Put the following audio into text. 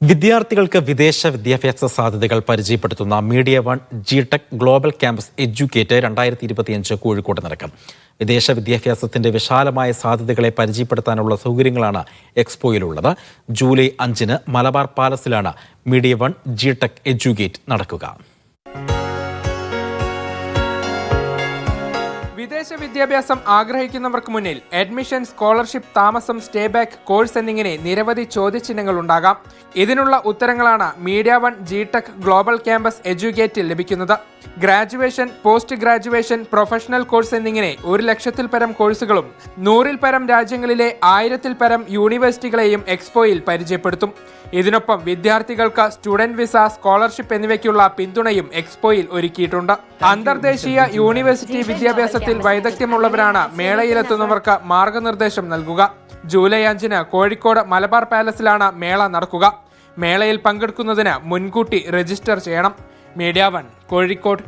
വിദ്യാർത്ഥികൾക്ക് വിദേശ വിദ്യാഭ്യാസ സാധ്യതകൾ പരിചയപ്പെടുത്തുന്ന Media One G Tech Global Campus Educate രണ്ടായിരത്തി ഇരുപത്തിയഞ്ച് കോഴിക്കോട് നടക്കും. വിദേശ വിദ്യാഭ്യാസത്തിന്റെ വിശാലമായ സാധ്യതകളെ പരിചയപ്പെടുത്താനുള്ള സൗകര്യങ്ങളാണ് എക്സ്പോയിലുള്ളത്. ജൂലൈ അഞ്ചിന് Malabar പാലസിലാണ് Media One G Tech Educate നടക്കുക. വിദേശ വിദ്യാഭ്യാസം ആഗ്രഹിക്കുന്നവർക്ക് മുന്നിൽ അഡ്മിഷൻ സ്കോളർഷിപ്പ് താമസം സ്റ്റേ ബാക്ക് കോഴ്സ് എന്നിങ്ങനെ നിരവധി ചോദ്യചിഹ്നങ്ങൾ ഉണ്ടാകാം. ഇതിനുള്ള ഉത്തരങ്ങളാണ് Media One G Tech Global Campus എഡ്യൂക്കേറ്റിൽ ലഭിക്കുന്നത്. Graduation post graduation professional course എന്നിങ്ങനെ ഒരു ലക്ഷത്തിൽ പരം കോഴ്സുകളും നൂറിൽ പരം രാജ്യങ്ങളിലെ ആയിരത്തിൽ പരം യൂണിവേഴ്സിറ്റികളെയും എക്സ്പോയിൽ പരിചയപ്പെടുത്തും. ഇതിനൊപ്പം വിദ്യാർത്ഥികൾക്ക് സ്റ്റുഡന്റ് വിസ സ്കോളർഷിപ്പ് എന്നിവയ്ക്കുള്ള പിന്തുണയും എക്സ്പോയിൽ ഒരുക്കിയിട്ടുണ്ട്. അന്തർദേശീയ യൂണിവേഴ്സിറ്റി വിദ്യാഭ്യാസത്തിൽ വൈദഗ്ധ്യമുള്ളവരാണ് മേളയിലെത്തുന്നവർക്ക് മാർഗനിർദ്ദേശം നൽകുക. ജൂലൈ അഞ്ചിന് കോഴിക്കോട് മലബാർ പാലസിലാണ് മേള നടക്കുക. മേളയിൽ പങ്കെടുക്കുന്നതിന് മുൻകൂട്ടി രജിസ്റ്റർ ചെയ്യണം. Media One Kozhikode.